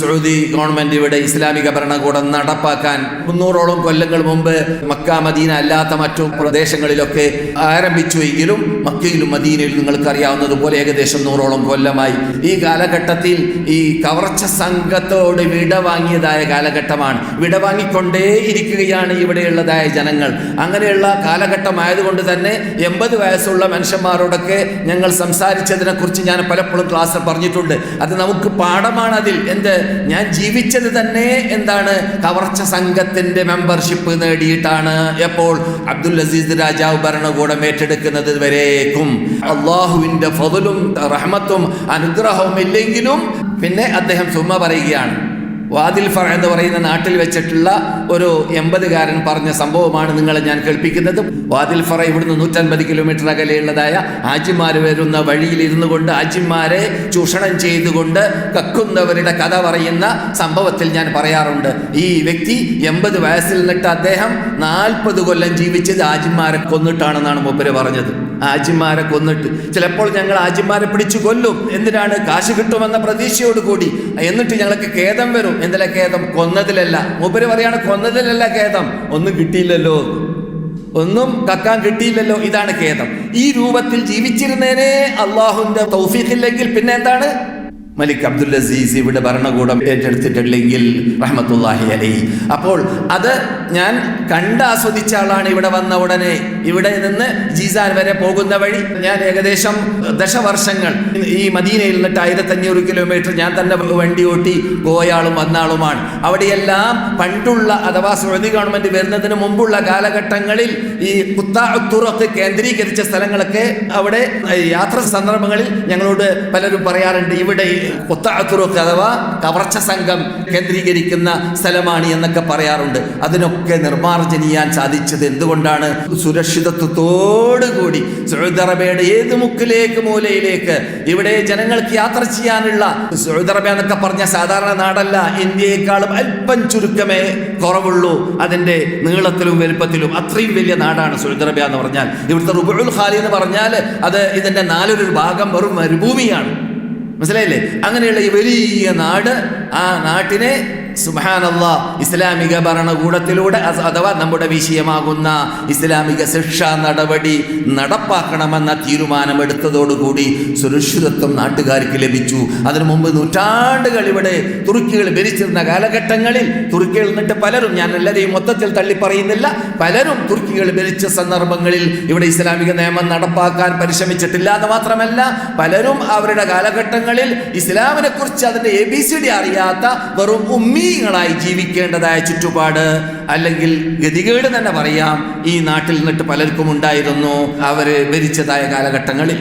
Saudi government ഇവിടെ ഇസ്ലാമിക ഭരണകൂടം നടപ്പാക്കാൻ മുന്നൂറോളം കൊല്ലങ്ങൾ മുമ്പ് മക്ക മദീന അല്ലാത്ത മറ്റു പ്രദേശങ്ങളിലൊക്കെ ആരംഭിച്ചു എങ്കിലും മക്കയിലും മദീനയിലും നിങ്ങൾക്ക് അറിയാവുന്നതുപോലെ ഏകദേശം നൂറോളം കൊല്ലമായി. ഈ കാലഘട്ടത്തിൽ ഈ കവർച്ച സംഘത്തോട് വിട വാങ്ങിയതായ കാലഘട്ടമാണ്. വിട വാങ്ങിക്കൊണ്ടേ ഇരിക്കുകയാണ് ഇവിടെയുള്ളതായ ജനങ്ങൾ. അങ്ങനെയുള്ള കാലഘട്ടമായതുകൊണ്ട് തന്നെ എൺപത് വയസ്സുള്ള മനുഷ്യന്മാരോടൊക്കെ ഞങ്ങൾ സംസാരിച്ചതിനെ കുറിച്ച് ഞാൻ പലപ്പോഴും ക്ലാസ് പറഞ്ഞിട്ടുണ്ട്. അത് നമുക്ക് പാഠമാണ് അതിൽ. എന്ത്? ഞാൻ ജീവിച്ചത് തന്നെ എന്താണ്? കവർച്ച സംഘത്തിന്റെ മെമ്പർഷിപ്പ് നേടിയിട്ടാണ്. എപ്പോൾ? അബ്ദുൽ അസീസ് രാജാവ് ഭരണകൂടം ഏറ്റെടുക്കുന്നത് വരേക്കും. അള്ളാഹുവിന്റെ ഫതലും റഹ്മത്തും അനുഗ്രഹവും ഇല്ലെങ്കിലും പിന്നെ അദ്ദേഹം സുമ പറയുകയാണ്. വാദിൽ ഫർ എന്ന് പറയുന്ന നാട്ടിൽ വെച്ചിട്ടുള്ള ഒരു എൺപതുകാരൻ പറഞ്ഞ സംഭവമാണ് നിങ്ങളെ ഞാൻ കേൾപ്പിക്കുന്നത്. വാദിൽ ഫറ ഇവിടുന്ന് നൂറ്റൻപത് കിലോമീറ്റർ അകലെയുള്ളതായ ആജിമാർ വരുന്ന വഴിയിൽ ഇരുന്നു കൊണ്ട് ആജിമാരെ ചൂഷണം ചെയ്തുകൊണ്ട് കക്കുന്നവരുടെ കഥ പറയുന്ന സംഭവത്തിൽ ഞാൻ പറയാറുണ്ട്. ഈ വ്യക്തി എൺപത് വയസ്സിൽ നിന്നിട്ട് അദ്ദേഹം നാൽപ്പത് കൊല്ലം ജീവിച്ചത് ആജിമാരെ കൊന്നിട്ടാണെന്നാണ് മൂപ്പര് പറഞ്ഞത്. ആജിമാരെ കൊന്നിട്ട്. ചിലപ്പോൾ ഞങ്ങൾ ആജിമാരെ പിടിച്ചു കൊല്ലും. എന്തിനാണ് കാശ് കിട്ടുമെന്ന പ്രതീക്ഷയോട് കൂടി എന്നിട്ട് ഞങ്ങൾക്ക് ഖേദം വരും. എന്തിലെ ഖേദം? കൊന്നതിലല്ല. മൂപ്പര് പറയാണ് കൊന്നതിലല്ല ഖേദം. ഒന്നും കിട്ടിയില്ലല്ലോ. ഒന്നും കക്കാൻ കിട്ടിയില്ലല്ലോ. ഇതാണ് ഖേദം. ഈ രൂപത്തിൽ ജീവിച്ചിരുന്നേനെ അള്ളാഹുവിന്റെ തൗഫീഖില്ലെങ്കിൽ പിന്നെ എന്താണ്? മലിക് അബ്ദുൽ അസീസ് ഇവിടെ ഭരണകൂടം ഏറ്റെടുത്തിട്ടില്ലെങ്കിൽ റഹ്മത്തുല്ലാഹി അലൈ. അപ്പോൾ അത് ഞാൻ കണ്ട് ആസ്വദിച്ച ആളാണ് ഇവിടെ വന്ന ഉടനെ. ഇവിടെ നിന്ന് ജീസാൻ വരെ പോകുന്ന വഴി ഞാൻ ഏകദേശം ദശവർഷങ്ങൾ ഈ മദീനയിൽ നിന്നിട്ട് ആയിരത്തി അഞ്ഞൂറ് കിലോമീറ്റർ ഞാൻ തന്നെ വണ്ടി ഓട്ടി പോയാളും വന്നാളുമാണ്. അവിടെയെല്ലാം പണ്ടുള്ള അഥവാ സൗദി ഗവൺമെന്റ് വരുന്നതിന് മുമ്പുള്ള കാലഘട്ടങ്ങളിൽ ഈ കുത്താത്തുറത്ത് കേന്ദ്രീകരിച്ച സ്ഥലങ്ങളൊക്കെ അവിടെ യാത്ര സന്ദർഭങ്ങളിൽ ഞങ്ങളോട് പലരും പറയാറുണ്ട്. ഇവിടെ ഈ കുത്താത്തുറക്ക് അഥവാ കവർച്ച സംഘം കേന്ദ്രീകരിക്കുന്ന സ്ഥലമാണ് എന്നൊക്കെ പറയാറുണ്ട്. അതിനൊക്കെ നിർമ്മാർജനം ചെയ്യാൻ സാധിച്ചത് എന്തുകൊണ്ടാണ്? സുരക്ഷിതത്വത്തോടുകൂടി സൗദി ഏത് മുക്കിലേക്ക് മൂലയിലേക്ക് ഇവിടെ ജനങ്ങൾക്ക് യാത്ര ചെയ്യാനുള്ള സൗദി എന്നൊക്കെ പറഞ്ഞ സാധാരണ നാടല്ല. ഇന്ത്യയെക്കാളും അല്പം ചുരുക്കമേ കുറവുള്ളൂ. അതിന്റെ നീളത്തിലും വലുപ്പത്തിലും അത്രയും വലിയ നാടാണ് സൗദി എന്ന് പറഞ്ഞാൽ. ഇവിടുത്തെ റുബുൽ ഖാലി എന്ന് പറഞ്ഞാൽ അത് ഇതിന്റെ നാലൊരു ഭാഗം വെറും മരുഭൂമിയാണ്. മനസ്സിലായില്ലേ? അങ്ങനെയുള്ള ഈ വലിയ നാട് ആ നാട്ടിനെ സുബാനല്ല ഇസ്ലാമിക ഭരണകൂടത്തിലൂടെ അഥവാ നമ്മുടെ വിഷയമാകുന്ന ഇസ്ലാമിക ശിക്ഷാ നടപടി നടപ്പാക്കണമെന്ന തീരുമാനമെടുത്തതോടുകൂടി സുരക്ഷിതത്വം നാട്ടുകാർക്ക് ലഭിച്ചു. അതിനു മുമ്പ് നൂറ്റാണ്ടുകൾ ഇവിടെ തുർക്കികൾ ഭരിച്ചിരുന്ന കാലഘട്ടങ്ങളിൽ തുർക്കികൾ നിന്നിട്ട് പലരും ഞാൻ എല്ലാവരെയും മൊത്തത്തിൽ തള്ളി പറയുന്നില്ല പലരും തുർക്കികൾ ഭരിച്ച സന്ദർഭങ്ങളിൽ ഇവിടെ ഇസ്ലാമിക നിയമം നടപ്പാക്കാൻ പരിശ്രമിച്ചിട്ടില്ല എന്ന് മാത്രമല്ല പലരും അവരുടെ കാലഘട്ടങ്ങളിൽ ഇസ്ലാമിനെ കുറിച്ച് അതിന്റെ എ ബി സി ഡി അറിയാത്ത വെറും ഉമ്മീങ്ങളായി ജീവിക്കേണ്ടതായ ചുറ്റുപാട് അല്ലെങ്കിൽ ഗതികേട് തന്നെ പറയാം. ഈ നാട്ടിൽ നിന്നിട്ട് പലർക്കും ഉണ്ടായിരുന്നു അവർ ഭരിച്ചതായ കാലഘട്ടങ്ങളിൽ.